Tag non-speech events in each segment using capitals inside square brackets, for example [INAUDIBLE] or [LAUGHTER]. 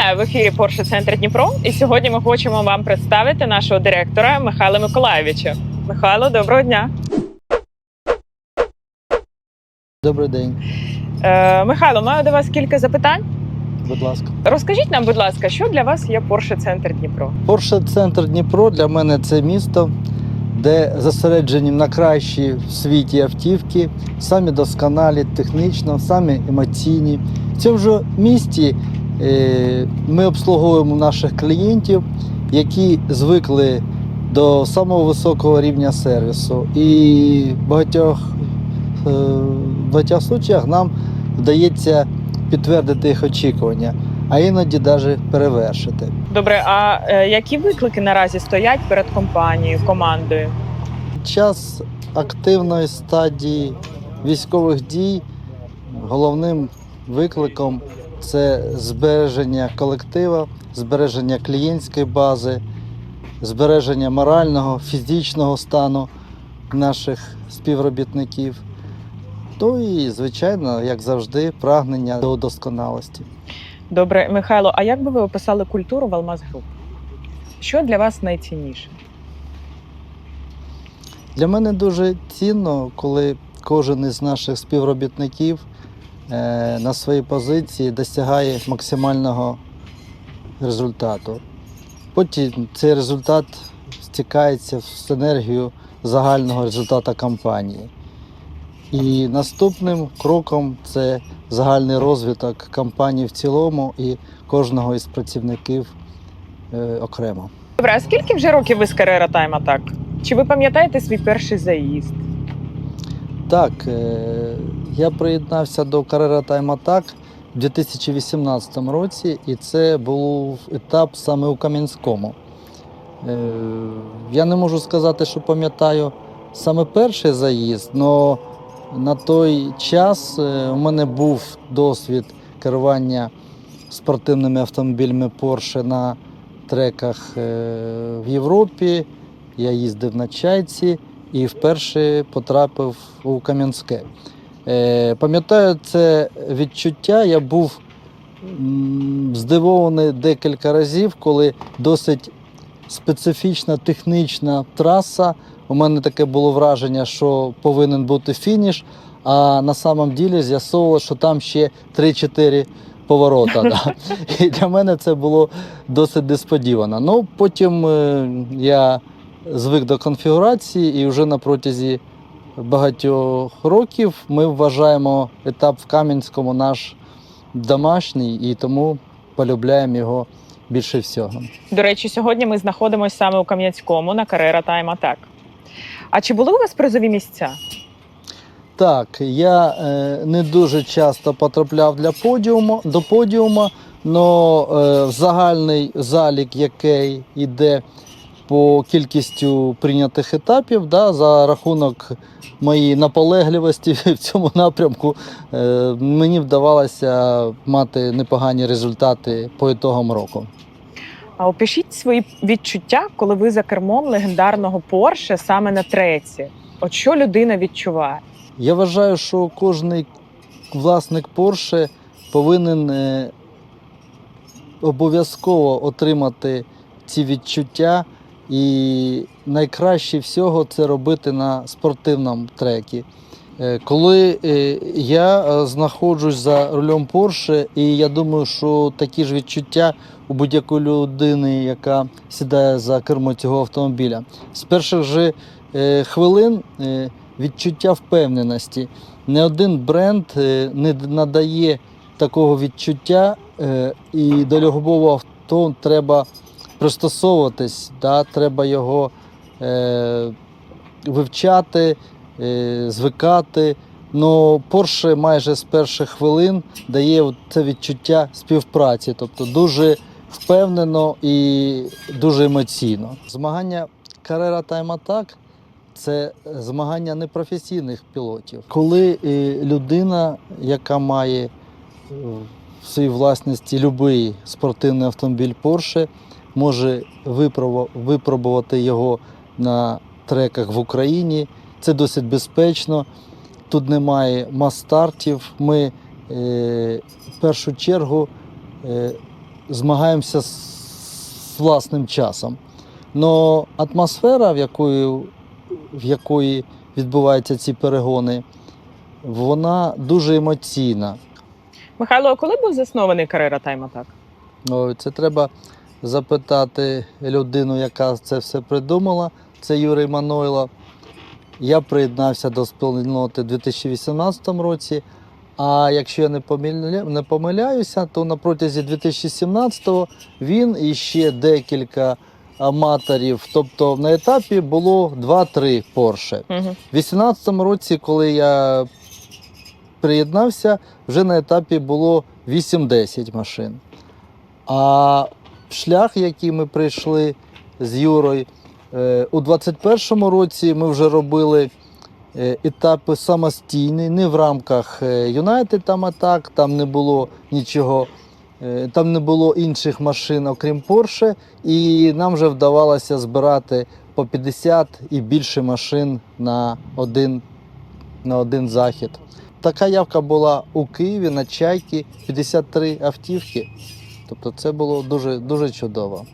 Вітаю в ефірі Porsche Центр Дніпро. І сьогодні ми хочемо вам представити нашого директора Михайла Миколаєвича. Михайло, доброго дня. Добрий день, Е, Михайло, маю до вас кілька запитань. будь ласка. Розкажіть нам, будь ласка, що для вас є Porsche Центр Дніпро? Порше центр Дніпро для мене це місто, де зосереджені на кращі в світі автівки, самі досконалі технічно, самі емоційні. В цьому ж місті ми обслуговуємо наших клієнтів, які звикли до самого високого рівня сервісу. І в багатьох, е, в багатьох случаях нам вдається підтвердити їх очікування, а іноді навіть перевершити. Добре, а е, які виклики наразі стоять перед компанією, командою? Під час активної стадії військових дій головним викликом це збереження колектива, збереження клієнтської бази, збереження морального, фізичного стану наших співробітників. Ну і, звичайно, як завжди, прагнення до досконалості. Добре, Михайло, а як би ви описали культуру в Алмаз Груп? Що для вас найцінніше? Для мене дуже цінно, коли кожен із наших співробітників на своїй позиції досягає максимального результату. Потім цей результат стікається в синергію загального результату кампанії. І наступним кроком це загальний розвиток кампанії в цілому і кожного із працівників е, окремо. Добре, а скільки вже років ви з Carrera Time Attack? Чи ви пам'ятаєте свій перший заїзд? Так, е, я приєднався до Carrera Time Attack у 2018 році, і це був етап саме у Кам'янському. Е, Я не можу сказати, що пам'ятаю саме перший заїзд, але на той час е, у мене був досвід керування спортивними автомобілями Porsche на треках в Європі. Я їздив на чайці і вперше потрапив у Кам'янське. Е, Пам'ятаю це відчуття. Я був здивований декілька разів, коли досить специфічна технічна траса. У мене таке було враження, що повинен бути фініш, а на самом ділі з'ясовувалося, що там ще 3-4 поворота. Да. [LAUGHS] І для мене це було досить несподівано. Ну, потім е, я звик до конфігурації, і вже на протязі багатьох років ми вважаємо етап в Кам'янському наш домашній і тому полюбляємо його більше всього. До речі, сьогодні ми знаходимося саме у Кам'янському на Carrera Time Attack. А чи були у вас призові місця? Так, я е, не дуже часто потрапляв для подіуму, до подіуму, але е, загальний залік, який йде по кількістю прийнятих етапів, да, за рахунок моєї наполегливості [LAUGHS] в цьому напрямку, е, мені вдавалося мати непогані результати по ітогам року. А опишіть свої відчуття, коли ви за кермом легендарного Porsche саме на треці. От що людина відчуває? Я вважаю, що кожен власник Porsche повинен е, обов'язково отримати ці відчуття, і найкраще всього це робити на спортивному трекі. Е, Коли е, я е, знаходжусь за рулем Porsche, і я думаю, що такі ж відчуття у будь-якої людини, яка сідає за кермо цього автомобіля. З перших же хвилин відчуття впевненості. Не один бренд не надає такого відчуття, і до любого авто треба пристосовуватись, да? треба його е, вивчати, е, звикати. Ну, Porsche майже з перших хвилин дає це відчуття співпраці, тобто дуже впевнено і дуже емоційно. Змагання Carrera Time Attack це змагання непрофесійних пілотів. Коли е, людина, яка має в своїй власності будь-який спортивний автомобіль Porsche, може випробувати його на треках в Україні. Це досить безпечно. Тут немає мас-стартів. Ми е, в першу чергу е, змагаємося з, з власним часом. Но атмосфера, в якої, в якої відбуваються ці перегони, вона дуже емоційна. Михайло, а коли був заснований Карера Тайм Атак? Це треба запитати людину, яка це все придумала. Це Юрій Манойло. Я приєднався до спільноти у 2018 році. А якщо я не, помиля... не помиляюся, то на протязі 2017-го він і ще декілька аматорів. Тобто на етапі було 2-3 Порше. У 2018 році, коли я приєднався, вже на етапі було 8-10 машин. А шлях, який ми прийшли з Юрою, е, у 2021 році ми вже робили е, етапи самостійні, не в рамках е, United там атак, там не було нічого. Там не було інших машин, окрім Porsche, і нам вже вдавалося збирати по 50 і більше машин на один, на один захід. Така явка була у Києві на Чайки 53 автівки. Тобто це було дуже, дуже чудово.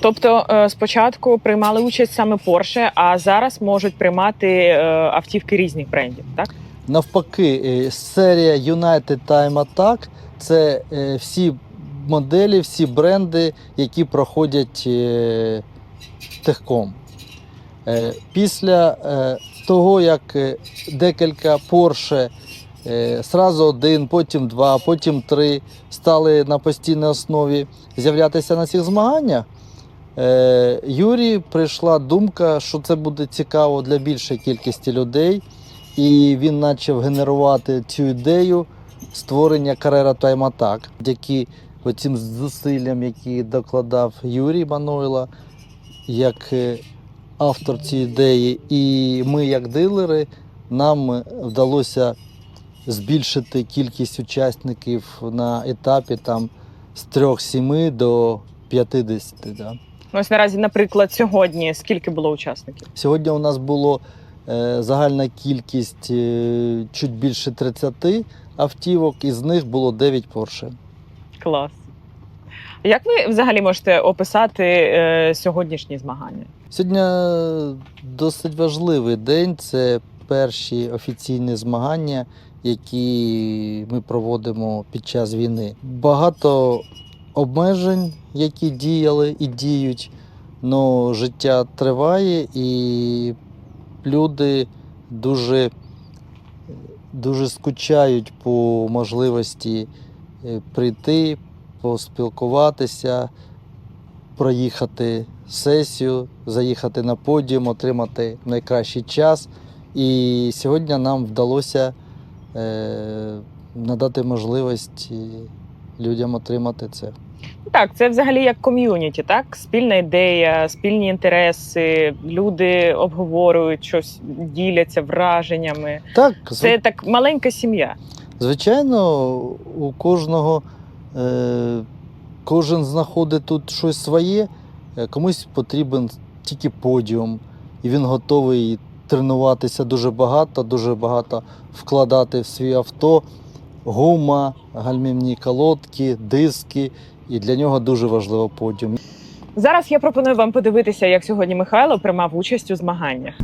Тобто е, спочатку приймали участь саме Porsche, а зараз можуть приймати е, автівки різних брендів, так? Навпаки, е, серія United Time Attack це всі моделі, всі бренди, які проходять техком. Після того, як декілька Porsche, сразу один, потім два, потім три стали на постійній основі з'являтися на цих змаганнях, е, Юрі прийшла думка, що це буде цікаво для більшої кількості людей. І він почав генерувати цю ідею створення Time Attack, які цим зусиллям, які докладав Юрій Манойла, як е, автор цієї ідеї, і ми, як дилери, нам вдалося збільшити кількість учасників на етапі там, з 3-7 до 50. Да. Ось наразі, наприклад, сьогодні скільки було учасників? Сьогодні у нас було е, загальна кількість е, чуть більше 30 автівок, із них було 9 Porsche. Клас. Як ви взагалі можете описати е, сьогоднішні змагання? Сьогодні досить важливий день. Це перші офіційні змагання, які ми проводимо під час війни. Багато обмежень, які діяли і діють, але життя триває і люди дуже, дуже скучають по можливості е, прийти, поспілкуватися, проїхати сесію, заїхати на подіум, отримати найкращий час. І сьогодні нам вдалося надати можливість е, людям отримати це. Так, це взагалі як ком'юніті, так? Спільна ідея, спільні інтереси, люди обговорюють щось, діляться враженнями. Так, Це так маленька сім'я. Звичайно, у кожного е, кожен знаходить тут щось своє, Е, комусь потрібен тільки подіум, і він готовий тренуватися дуже багато, дуже багато вкладати в свій авто, гума, гальмівні колодки, диски. І для нього дуже важливо подіум. Зараз я пропоную вам подивитися, як сьогодні Михайло приймав участь у змаганнях.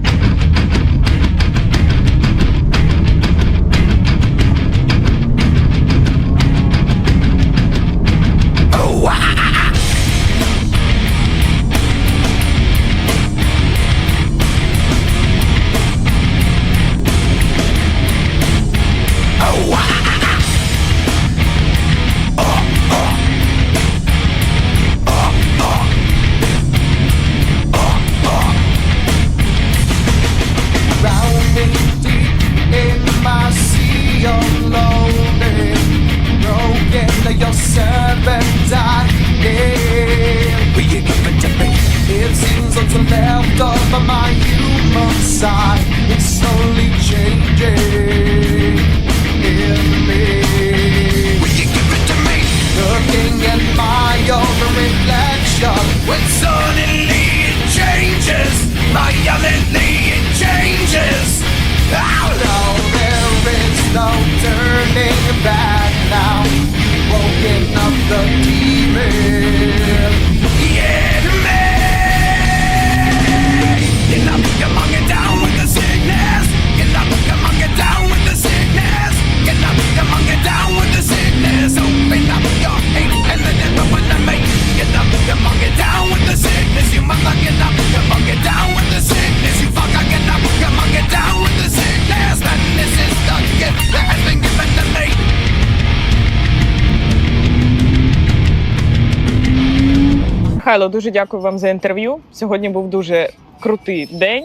Михайло, дуже дякую вам за інтерв'ю. Сьогодні був дуже крутий день.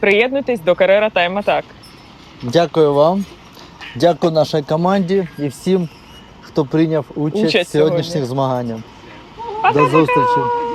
Приєднуйтесь до Carrera Time Attack. Дякую вам, дякую нашій команді і всім, хто прийняв участь, Участь в сьогоднішніх сьогодні. змаганнях. До зустрічі!